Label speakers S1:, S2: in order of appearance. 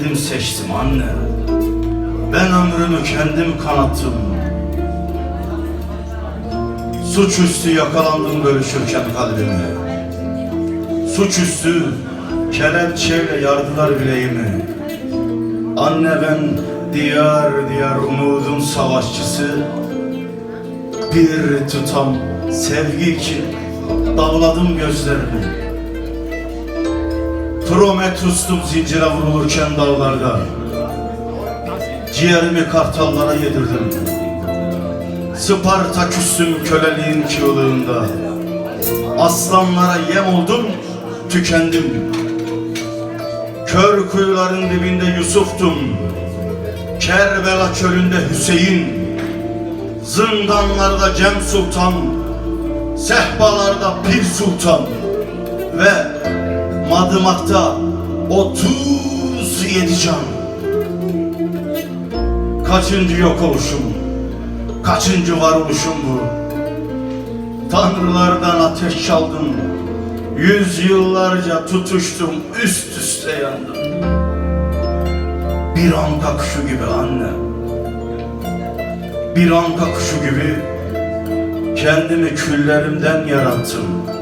S1: Kendim seçtim anne. Ben ömrümü kendim kanattım. Suçüstü yakalandım bölüşürken kalbimi. Suçüstü kelepçeyle yardılar bileğimi. Anne ben diyar diyar umudun savaşçısı. Bir tutam sevgi için dağladım gözlerimi. Prometheus'tum zincire vurulurken dağlarda. Ciğerimi kartallara yedirdim. Spartaküs'üm köleliğin çığlığında. Aslanlara yem oldum, tükendim. Kör kuyuların dibinde Yusuf'tum. Kerbela çölünde Hüseyin. Zindanlarda Cem Sultan. Sehpalarda Pir Sultan. Ve Madımak'ta 37 can. Kaçıncı yok oluşum? Kaçıncı varoluşum bu? Tanrılardan ateş çaldım. Yüzyıllarca tutuştum Üst üste yandım. Bir anka kuşu gibi anne. Bir anka kuşu gibi Kendimi küllerimden yarattım